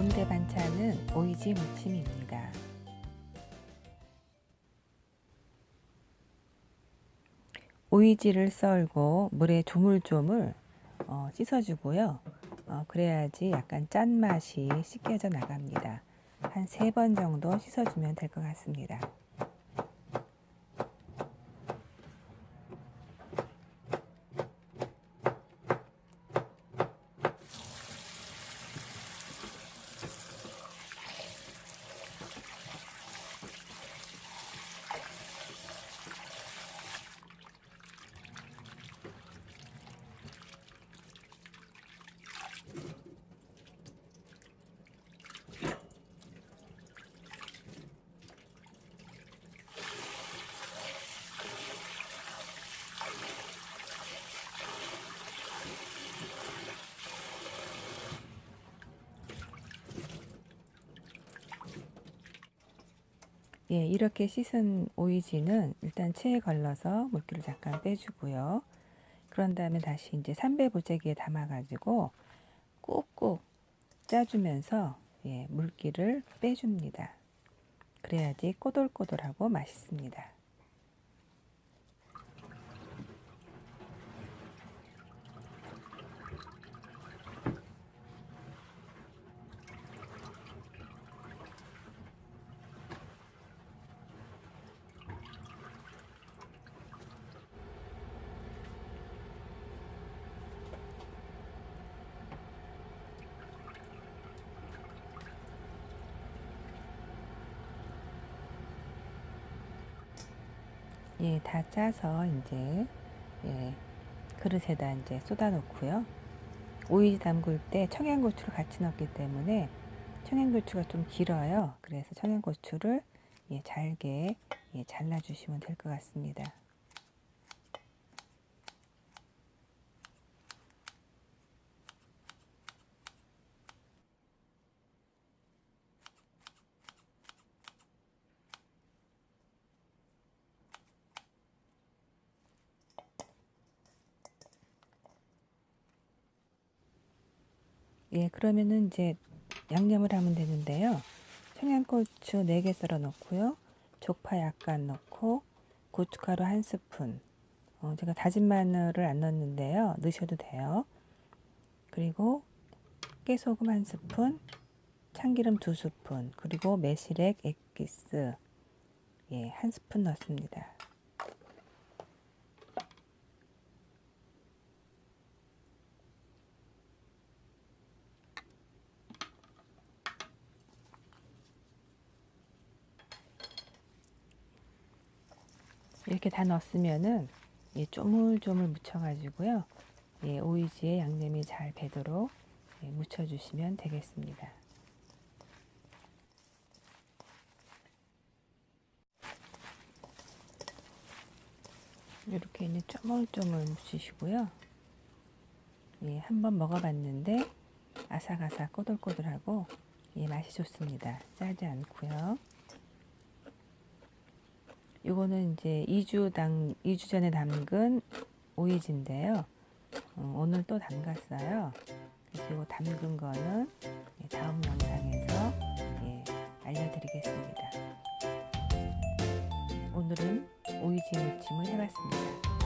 오늘의 반찬은 오이지 무침입니다. 오이지를 썰고 물에 조물조물 어, 씻어주고요. 어, 그래야지 약간 짠맛이 씻겨져 나갑니다. 한 세 번 정도 씻어주면 될 것 같습니다. 예, 이렇게 씻은 오이지는 일단 체에 걸러서 물기를 잠깐 빼주고요. 그런 다음에 다시 이제 삼배 보재기에 담아가지고 꾹꾹 짜주면서 예, 물기를 빼줍니다. 그래야지 꼬들꼬들하고 맛있습니다. 예, 다 짜서 이제 예, 그릇에다 이제 쏟아 놓고요. 오이 담글 때 청양고추를 같이 넣기 때문에 청양고추가 좀 길어요. 그래서 청양고추를 예, 잘게 예, 잘라 주시면 될 것 같습니다. 예, 그러면은 이제 양념을 하면 되는데요. 청양고추 4개 썰어 넣고요. 족파 약간 넣고 고춧가루 한 스푼. 어, 제가 다진 마늘을 안 넣었는데요. 넣으셔도 돼요. 그리고 깨소금 한 스푼, 참기름 두 스푼, 그리고 매실액 액기스 예, 한 스푼 넣습니다. 이렇게 다 넣었으면은 예, 쪼물쪼물 묻혀가지고요. 예, 오이지에 양념이 잘 배도록 예, 묻혀주시면 되겠습니다. 이렇게 이제 쪼물쪼물 묻히시고요. 예, 한번 먹어봤는데 아삭아삭 꼬들꼬들하고 예, 맛이 좋습니다. 짜지 않고요. 요거는 이제 2주 당 2주 전에 담근 오이지인데요. 어, 오늘 또 담갔어요. 이거 담근 거는 예, 다음 영상에서 예, 알려드리겠습니다. 오늘은 오이지 무침을 해봤습니다.